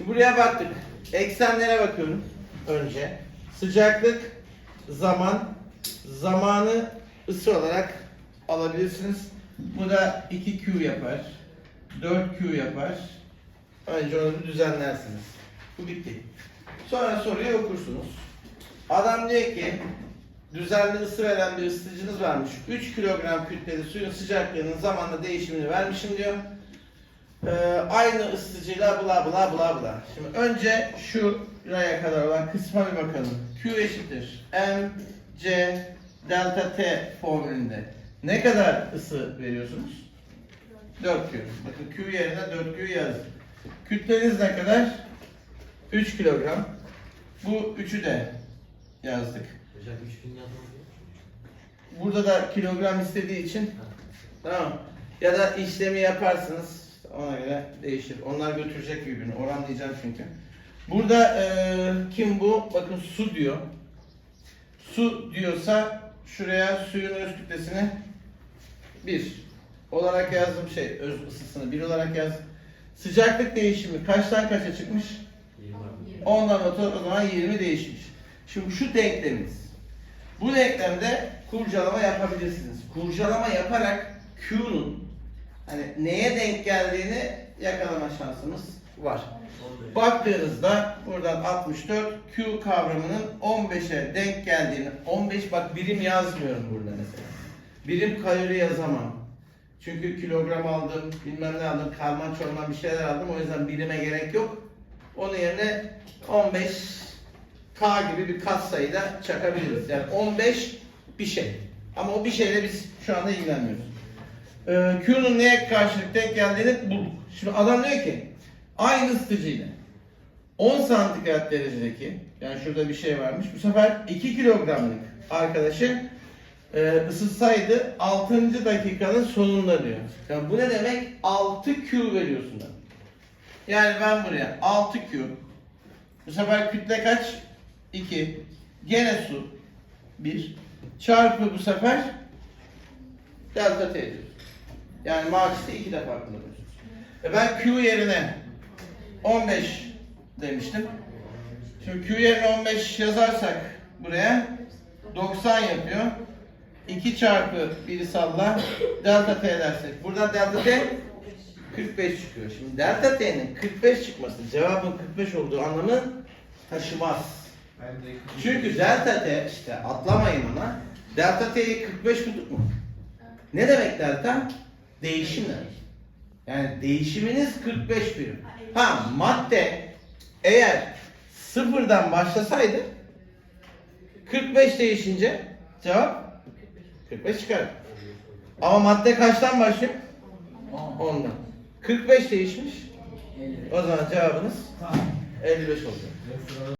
Şimdi buraya baktık. Eksenlere bakıyorum önce. Sıcaklık, zaman, zamanı ısı olarak alabilirsiniz. Bu da 2Q yapar. 4Q yapar. Önce onu düzenlersiniz. Bu bitti. Sonra soruyu okursunuz. Adam diyor ki düzenli ısı veren bir ısıtıcınız varmış. 3 kilogram kütleli suyun sıcaklığının zamanla değişimini vermişim diyor. Ee, aynı ısıtıcıyla bla bla bla bla. Şimdi önce şuraya kadar olan kısma bir bakalım. Q eşittir. M, C, delta T formülünde. Ne kadar ısı veriyorsunuz? 4 Q. Bakın Q yerine 4 Q yazdım. Kütleniz ne kadar? 3 kilogram. Bu 3'ü de yazdık. Hocam 3000 yazmam Burada da kilogram istediği için tamam. Ya da işlemi yaparsınız. Ona göre değişir. Onlar götürecek birbirini. Oranlayacağım çünkü. Burada eee, kim bu? Bakın su diyor. Su diyorsa şuraya suyun öz kütlesini 1 olarak yazdım şey öz ısısını 1 olarak yazdım. Sıcaklık değişimi kaçtan kaça çıkmış? 20 var. Ondan öte o zaman 20 değişmiş. Şimdi şu denklemimiz. Bu denklemde kurcalama yapabilirsiniz. Kurcalama yaparak Q'nun hani neye denk geldiğini yakalama şansımız var. 15. Baktığınızda buradan 64 Q kavramının 15'e denk geldiğini 15 bak birim yazmıyorum burada mesela. Birim kalori yazamam. Çünkü kilogram aldım, bilmem ne aldım, karman çorman bir şeyler aldım. O yüzden birime gerek yok. Onun yerine 15 K gibi bir kat sayıda çakabiliriz. Yani 15 bir şey. Ama o bir şeyle biz şu anda ilgilenmiyoruz. Ee, Q'nun neye karşılık denk geldiğini bulduk. Şimdi adam diyor ki aynı ısıtıcıyla 10 santigrat derecedeki yani şurada bir şey varmış. Bu sefer 2 kilogramlık arkadaşı e, ısıtsaydı 6. dakikanın sonunda diyor. Yani bu ne demek? 6 Q veriyorsun. demek. Yani ben buraya 6 Q bu sefer kütle kaç? 2. Gene su 1. Çarpı bu sefer delta T diyoruz. Yani Max'te iki defa kullanıyorsunuz. E ben Q yerine 15 demiştim. Şimdi Q yerine 15 yazarsak buraya 90 yapıyor. 2 çarpı 1'i salla delta T dersek. Buradan delta T 45 çıkıyor. Şimdi delta T'nin 45 çıkması cevabın 45 olduğu anlamı taşımaz. Çünkü delta T işte atlamayın ona. Delta T'yi 45 bulduk mu? Ne demek delta? Değişim demek. Yani değişiminiz 45 birim. Ha madde eğer sıfırdan başlasaydı 45 değişince cevap 45 çıkar. Ama madde kaçtan başlıyor? 10'dan. 45 değişmiş. O zaman cevabınız 55 olacak.